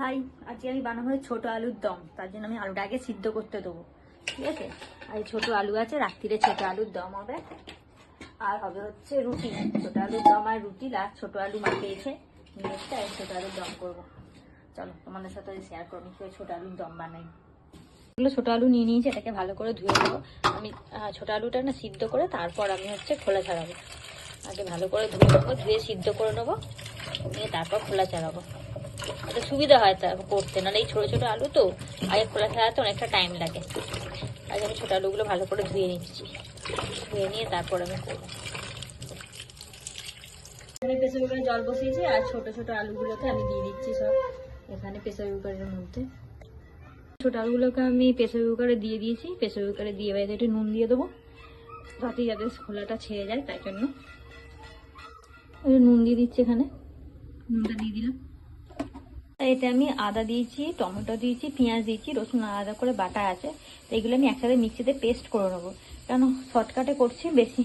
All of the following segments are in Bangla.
হাই আজকে আমি বানাবো ছোট আলুর দম। তার জন্য আমি আলুটা আগে সিদ্ধ করতে দেবো। ঠিক আছে? আর এই ছোট আলু আছে, রাত্রিরে ছোট আলুর দম হবে। আর হবে হচ্ছে রুটি। ছোট আলুর দম আর রুটি আর ছোট আলু নিয়ে এসে আর ছোট আলুর দম করব। চলো, তোমাদের সাথে শেয়ার করব কি ছোট আলুর দম বানাই। এগুলো ছোট আলু নিয়ে নিয়েছি, এটাকে ভালো করে ধুয়ে নেব। আমি ছোট আলুটা না সিদ্ধ করে তারপর আমি হচ্ছে খোলা ছাড়াবো। আগে ভালো করে ধুয়ে নেব, ধুয়ে সিদ্ধ করে নেব। নিয়ে তারপর খোলা ছাড়াবো। সুবিধা হয় তা করতে, নাহলে এই ছোটো ছোটো আলু তো আগে খোলা ছাড়াতে অনেকটা টাইম লাগে। আগে আমি ছোটো আলুগুলো ভালো করে ধুয়ে নিচ্ছি। ধুয়ে নিয়ে তারপর আমি করব। আমি প্রেসার কুকারে জল বসিয়েছি, আর ছোট ছোট আলুগুলোকে আমি দিয়ে দিচ্ছি সব এখানে প্রেসার কুকারের মধ্যে। ছোট আলুগুলোকে আমি প্রেসার কুকারে দিয়ে দিয়েছি। প্রেসার কুকারে দিয়ে এতে একটু নুন দিয়ে দেবো, যাতে যাতে খোলাটা ছেড়ে যায়, তাই জন্য। নুন দিয়ে দিচ্ছি এখানে। নুনটা দিয়ে দিলাম। এতে আমি আদা দিয়েছি, টমেটো দিয়েছি, পেঁয়াজ দিয়েছি, রসুন আলাদা করে বাটা আছে। তো এগুলো আমি একসাথে মিক্সিতে পেস্ট করে নেব। কেন শর্টকাটে করছি, বেশি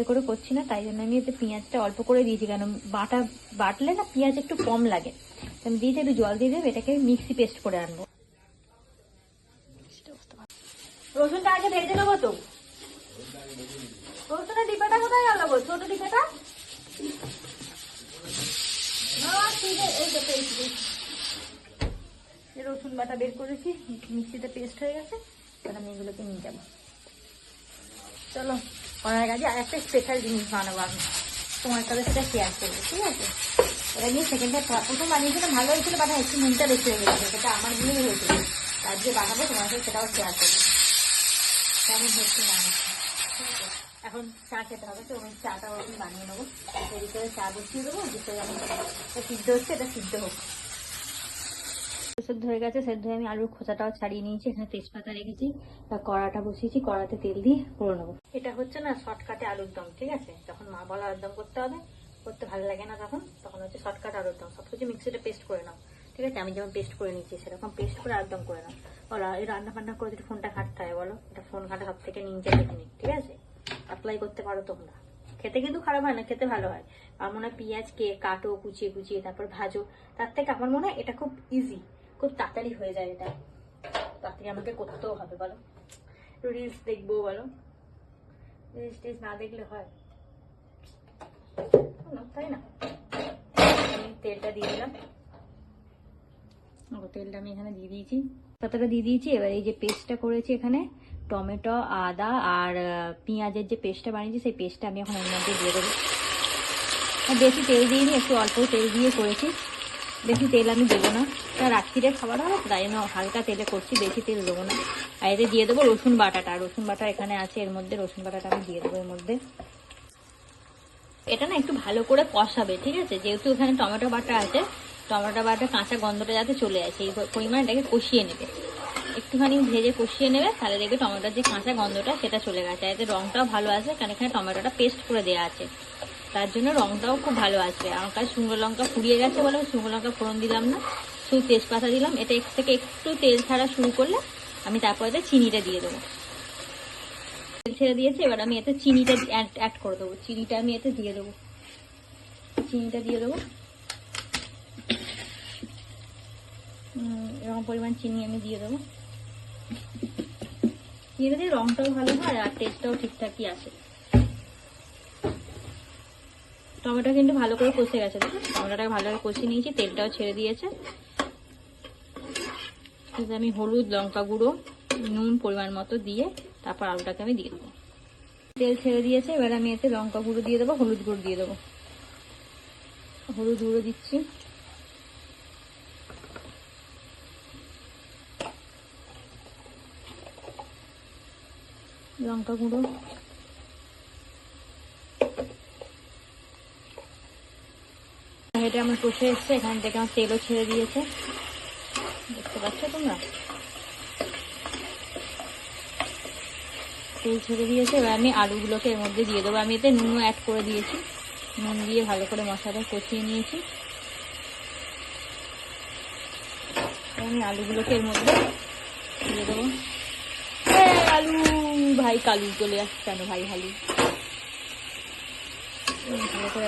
এ করে করছি না, তাই জন্য আমি এতে পেঁয়াজটা অল্প করে দিয়েছি। কেন বাটা, বাটলে না পেঁয়াজ একটু কম লাগে। আমি দিয়েছি একটু জল দিয়ে দেবো, এটাকে মিক্সি পেস্ট করে আনব। রসুনটা আগে ভেজে নেব তো। রসুনের ডিব্বাটা কোথায় গেল ছোট ডিব্বাটা না, ঠিক আছে, এই তো পেয়েছি, পেয়েছি। এই রসুন বাটা বের করেছি, মিক্সিতে পেস্ট হয়ে গেছে তাহলে আমি এগুলোকে নিয়ে যাব। চলো অনেক আগে আর একটা স্পেশাল জিনিস বানাবো আমি। তোমার সাথে সেটা শেয়ার করব, ঠিক আছে? এটা নিয়ে সেকেন্ডটা প্রথম বানিয়েছিলাম ভালো হয়েছিল, বাট একটু নুনটা বেশি হয়ে গেছে সেটা আমার দিয়েই হয়েছিল। তার যে বানাবো, তোমার সাথে সেটাও শেয়ার করব। কেমন হচ্ছে না? এখন চা খেতে হবে, তো আমি চাটা আমি বানিয়ে নেব। তৈরি করে চা বসিয়ে দেবো যেটা আমি সিদ্ধ হচ্ছে, এটা সিদ্ধ হোক। সেদ্ধ হয়ে গেছে, সেদ্ধ হয়ে আমি আলুর খোসাটাও ছাড়িয়ে নিয়েছি, এখানে তেজপাতা রেখেছি তা কড়াটা বসিয়েছি, কড়াতে তেল দিয়ে করে নেব। এটা হচ্ছে না, শর্টকাটে আলুর দম, ঠিক আছে? যখন মা বলা আলুর দম করতে হবে, করতে ভালো লাগে না তখন তখন হচ্ছে শর্টকাট আলুর দম সব কিছু মিক্সিতে পেস্ট করে নাও, ঠিক আছে? আমি যেমন পেস্ট করে নিচ্ছি সেরকম পেস্ট করে আলুর দম করে নাও। বলো এই রান্না বান্না করে যদি ফোনটা ঘাটতে হয়, বলো? এটা ফোন ঘাটা সব থেকে নিচে টেকনিক ঠিক আছে? অ্যাপ্লাই করতে পারো তোমরা। খেতে কিন্তু খারাপ হয় না, খেতে ভালো হয়। আমার মনে হয় পেঁয়াজকে কাটো, কুচিয়ে কুচিয়ে, তারপর ভাজো, তার থেকে আমার মনে হয় এটা খুব ইজি খুব তাড়াতাড়ি হয়ে যায় এটা। তাড়াতাড়ি আমাকে করতেও হবে, বলো। রিলস দেখব, বলো। রিলস টিলস না দেখলে হয়। তাই না? আমি তেলটা দিয়ে দিলাম। তেলটা আমি এখানে দিয়ে দিয়েছি। পাতাটা দিয়ে দিয়েছি, এবার এই যে পেস্টটা করেছি এখানে টমেটো, আদা আর পেঁয়াজের যে পেস্টটা বানিয়েছি, সেই পেস্টটা আমি এখন এর মধ্যে দিয়ে দেবো। বেশি তেল দিইনি, একটু অল্প তেল দিয়ে করেছি। বেশি তেল আমি দেবো না। তা রাত্রিরে খাবার হবে, তাই জন্য হালকা তেলে করছি, বেশি তেল দেবো না। আর এতে দিয়ে দেবো রসুন বাটাটা। রসুন বাটা এখানে আছে, এর মধ্যে রসুন বাটাটা আমি দিয়ে দেবো এর মধ্যে। এটা না একটু ভালো করে কষাবে, ঠিক আছে? যেহেতু এখানে টমেটো বাটা আছে, টমেটো বাটা কাঁচা গন্ধটা যাতে চলে যায় সেই পরিমাণে এটাকে কষিয়ে নেবে। একটুখানি ভেজে কষিয়ে নেবে, তাহলে দেখবে টমেটোর যে কাঁচা গন্ধটা সেটা চলে গেছে। এতে রঙটাও ভালো আসবে কারণ এখানে টমেটোটা পেস্ট করে দেওয়া আছে। তার জন্য রঙটাও খুব ভালো আসবে। আমার কাছে শুকনো লঙ্কা ফুরিয়ে গেছে বলে শুকনো লঙ্কা ফোড়ন দিলাম না, শুধু তেজপাতা দিলাম। এটা এর থেকে একটু তেল ছাড়া শুরু করলে আমি তারপরে এতে চিনিটা দিয়ে দেবো। তেল ছেড়ে দিয়েছি, এবার আমি এতে চিনিটা অ্যাড করে দেবো। চিনিটা আমি এতে দিয়ে দেবো। চিনিটা দিয়ে দেবো। এরকম পরিমাণ চিনি আমি দিয়ে দেবো। দিয়ে দিলে রংটাও ভালো হয় আর টেস্টটাও ঠিকঠাকই আসে। টমেটো কিন্তু ভালো করে কষে গেছে দেখো টমেটোটাকে ভালো করে কষিয়ে নিয়েছি, তেলটাও ছেড়ে দিয়েছে। আমি হলুদ লঙ্কা গুঁড়ো, নুন পরিমাণ মতো দিয়ে তারপর আলুটাকে আমি দিয়ে দেবো। তেল ছেড়ে দিয়েছে, এবার আমি এতে লঙ্কা গুঁড়ো দিয়ে দেবো, হলুদ গুঁড়ো দিয়ে দেবো। হলুদ গুঁড়ো দিচ্ছি। লঙ্কা গুঁড়ো। এটা আমার কষে এসছে, এখান থেকে আমার তেলও ছেড়ে দিয়েছে। দেখতে পাচ্ছ তোমরা? তেল ছেড়ে দিয়েছে, এবার আমি আলুগুলোকে এর মধ্যে দিয়ে দেবো। আমি এতে নুনও অ্যাড করে দিয়েছি। নুন দিয়ে ভালো করে মশলাটা কষিয়ে নিয়েছি। আমি আলুগুলোকে এর মধ্যে দিয়ে দেবো। আলু ভাই কালু চলে আসছে কেন ভাই ভালো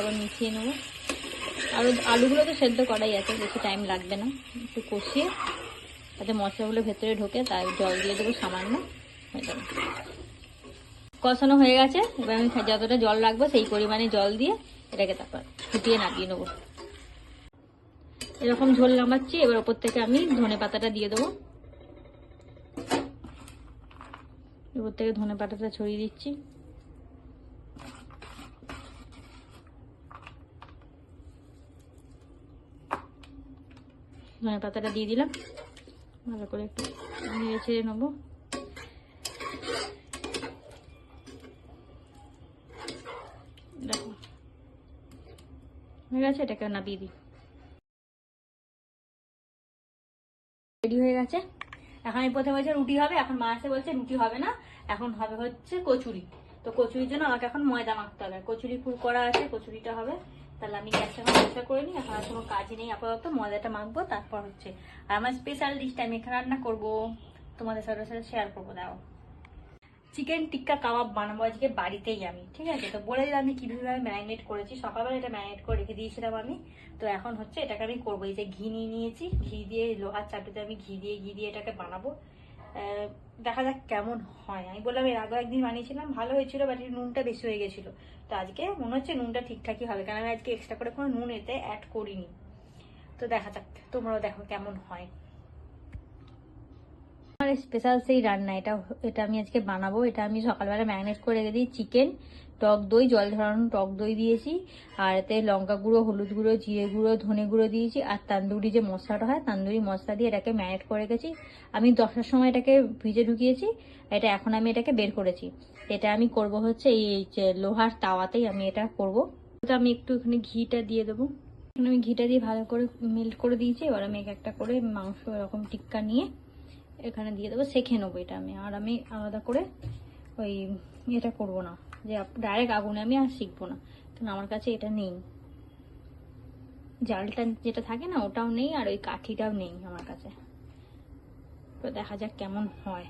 আবার মিশিয়ে নেব। আর আলুগুলো তো সেদ্ধ করাই আছে, বেশি টাইম লাগবে না। একটু কষিয়ে যাতে মশলাগুলো ভেতরে ঢোকে, তাই জল দিয়ে দেবো সামান্য। হয়ে যাবে। কষানো হয়ে গেছে, এবার আমি যতটা জল রাখব সেই পরিমাণে জল দিয়ে এটাকে তারপর ফুটিয়ে নামিয়ে নেব। এরকম ঝোল নামাচ্ছি, এবার ওপর থেকে আমি ধনে পাতাটা দিয়ে দেবো। ওপর থেকে ধনে পাতাটা ছড়িয়ে দিচ্ছি। ধনে পাতাটা দিয়ে দিলাম। ভালো করে একটু নিয়ে ছেড়ে নেব। হয়ে গেছে, এটাকে নামিয়ে দিই। রেডি হয়ে গেছে? এখন আমি প্রথমে বলছে রুটি হবে, এখন মা এসে বলছে রুটি হবে না, এখন হবে হচ্ছে কচুরি। তো কচুরির জন্য আমাকে এখন ময়দা মাখতে হবে। কচুরি ফুল করা আছে, কচুরিটা হবে। তাহলে আমি গ্যাসটা এখন পরিষ্কার করে নিই, এখন আর কোনো কাজ নেই, আপাতত ময়দাটা মাখবো, তারপর হচ্ছে। আর আমার স্পেশাল ডিশটা আমি এখানে রান্না করব। তোমাদের সাথে সাথে শেয়ার করব, দাও। চিকেন টিক্কা কাবাব বানাবো আজকে বাড়িতেই আমি, ঠিক আছে? তো বলে দিলাম আমি কীভাবে ম্যারিনেট করেছি, সকালবেলা এটা ম্যারিনেট করে রেখে দিয়েছিলাম আমি। তো এখন হচ্ছে এটাকে আমি করব, এই যে ঘি নিয়ে নিয়েছি, ঘি দিয়ে লোহার চাটুতে আমি ঘি দিয়ে ঘি দিয়ে এটাকে বানাবো। দেখা যাক কেমন হয়। আমি বললাম এর আগেও একদিন বানিয়েছিলাম, ভালো হয়েছিল বাট নুনটা বেশি হয়ে গেছিল। তো আজকে মনে হচ্ছে নুনটা ঠিকঠাকই হবে কারণ আমি আজকে এক্সট্রা করে কোনো নুন এতে অ্যাড করিনি। তো দেখা যাক, তোমরাও দেখো কেমন হয়। স্পেশাল সেই রান্না, এটা এটা আমি আজকে বানাবো। এটা আমি সকালবেলা ম্যারিনেট করে রেখে দিই চিকেন, টক দই, জল ধরানো টক দই দিয়েছি। আর এতে লঙ্কা গুঁড়ো, হলুদ গুঁড়ো, জিরে গুঁড়ো, ধনে গুঁড়ো দিয়েছি। আর তান্দুরি যে মশলাটা হয়, তান্দুরি মশলা দিয়ে এটাকে ম্যারিনেট করে রেখেছি। আমি দশটার সময় এটাকে ভিজে ঢুকিয়েছি। এটা এখন আমি এটাকে বের করেছি। এটা আমি করব হচ্ছে এই লোহার তাওয়াতেই আমি এটা করব। তো আমি একটু এখানে ঘিটা দিয়ে দেবো। এখানে আমি ঘিটা দিয়ে ভালো করে মেল্ট করে দিয়েছি। এবার আমি এক একটা করে মাংস এরকম টিক্কা নিয়ে এখানে দিয়ে দেবো সেখে নেব এটা আমি। আর আমি আলাদা করে ওই এটা করব না, যে ডাইরেক্ট আগুনে আমি আর শিখব না, কারণ আমার কাছে এটা নেই। জালটা যেটা থাকে না, ওটাও নেই আর ওই কাঠিটাও নেই আমার কাছে। তো দেখা যাক কেমন হয়।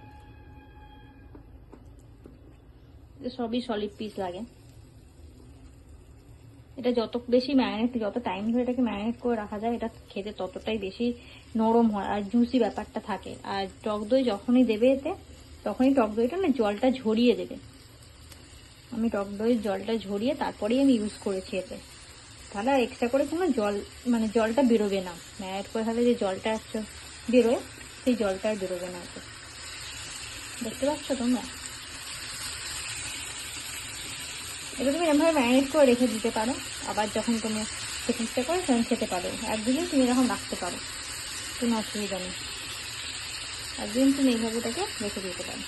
সবই সলিড পিস লাগে। এটা যত বেশি ম্যারিনেট যত টাইম ধরে এটাকে ম্যারিনেট করে রাখা যায়, এটা খেতে ততটাই বেশি নরম হয় আর জুসি ব্যাপারটা থাকে। আর টক দই যখনই দেবে এতে, তখনই টক দইটা না জলটা ঝরিয়ে দেবে। আমি টক দইয়ের জলটা ঝরিয়ে তারপরেই আমি ইউজ করেছি এতে। তাহলে আর এক্সট্রা করে কোনো জল মানে জলটা বেরোবে না। ম্যারিনেট করে তাহলে যে জলটা বেরোয়, সেই জলটা আর বেরোবে না এতে। দেখতে পাচ্ছ তোমরা? এটা তুমি এরকমভাবে ম্যারিনেট করে রেখে দিতে পারো। আবার যখন তুমি খেতে ইচ্ছে করে তখন খেতে পারো। একদিনই তুমি এরকম রাখতে পারো। কোনো অসুবিধা নেই একদিন তুমি এইভাবে এটাকে রেখে দিতে পারো।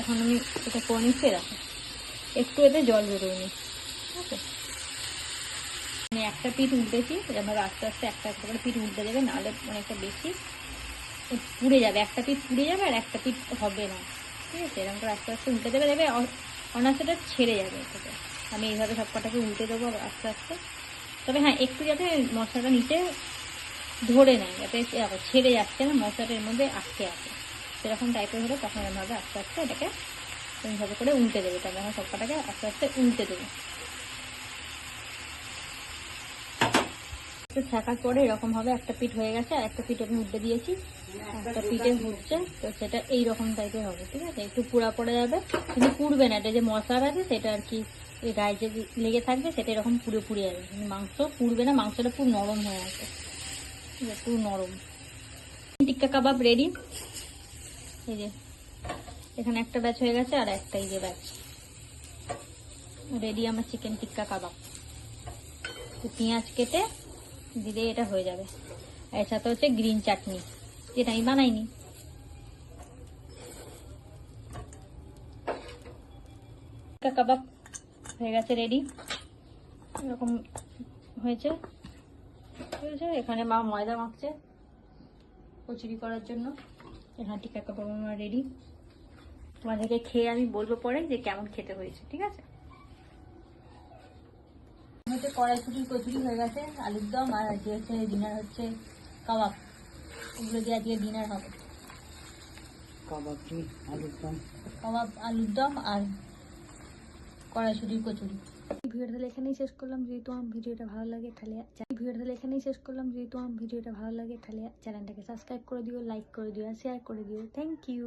এখন আমি এটা করে নিচ্ছি রাখো একটু এতে জল বেরোয়নি ঠিক আছে? আমি একটা পিঠ উল্টেছি এরকমভাবে আস্তে আস্তে একটা একটা করে পিঠ উল্টে যাবে নাহলে অনেকটা বেশি পুড়ে যাবে। একটা পিঠ পুড়ে যাবে আর একটা পিঠ হবে না, ঠিক আছে? এরকম করে আস্তে আস্তে উল্টে দেবে দেবে অনার্সটা ছেড়ে যাবে আমি এইভাবে সব কটাকে উল্টে দেবো আস্তে আস্তে। তবে হ্যাঁ একটু যাতে মশলাটা নিচে ধরে নেয়, যাতে ছেড়ে যাচ্ছে না মশলাটা এর মধ্যে আটকে আছে। সেরকম টাইপের হলে তখন এরভাবে আস্তে আস্তে এটাকে এইভাবে করে উল্টে দেবে তাহলে আমার সব কটাকে আস্তে আস্তে উল্টে দেবে। থাকার পরে এরকম ভাবে একটা পিঠ হয়ে গেছে, আর একটা পিঠ আমি উল্টে দিয়েছি, একটা পিঠে ঘুরছে তো সেটা এইরকম টাইপের হবে, ঠিক আছে? একটু পুড়া পড়ে যাবে, কিন্তু পুড়বে না, এটা যে মশলা আছে, সেটা আর কি এই গায়ে যে লেগে থাকবে সেটা এরকম পুড়ে পুড়ে যাবে। মাংস পুড়বে না, মাংসটা পুরো নরম হয়ে আছে পুরো নরম। টিক্কা কাবাব রেডি এই যে, এখানে একটা ব্যাচ হয়ে গেছে আর একটা যে ব্যাচ রেডি আমার চিকেন টিক্কা কাবাব। তো পেঁয়াজ কেটে দিলে এটা হয়ে যাবে। এর সাথে হচ্ছে গ্রিন চাটনি যেটা আমি বানাইনি। টিক্কা কাবাব হয়ে গেছে রেডি এরকম হয়েছে। ঠিক আছে এখানে মা ময়দা মাখছে কচুরি করার জন্য। এখানে টিক্কা কাবাব আমার রেডি তোমাদেরকে খেয়ে আমি বলব পরে যে কেমন খেতে হয়েছে ঠিক আছে? হচ্ছে কড়াইশুটি কচুরি হয়ে গেছে আলুর দম আর আজকে হচ্ছে ডিনার হচ্ছে কাবাব। এগুলো দিয়ে আজকে ডিনার হবে। কাবাব আলুর দম? কাবাব আলুর দম আর কড়াইশুটির কচুরি। ভিডিওটা তাহলে এখানেই শেষ করলাম। যদি তোমার ভিডিওটা ভালো লাগে, তাহলে ভিডিওটা তাহলে এখানেই শেষ করলাম। যদি তোমার ভিডিওটা ভালো লাগে, তাহলে চ্যানেলটাকে সাবস্ক্রাইব করে দিও, লাইক করে দিও, আর শেয়ার করে দিও। Thank you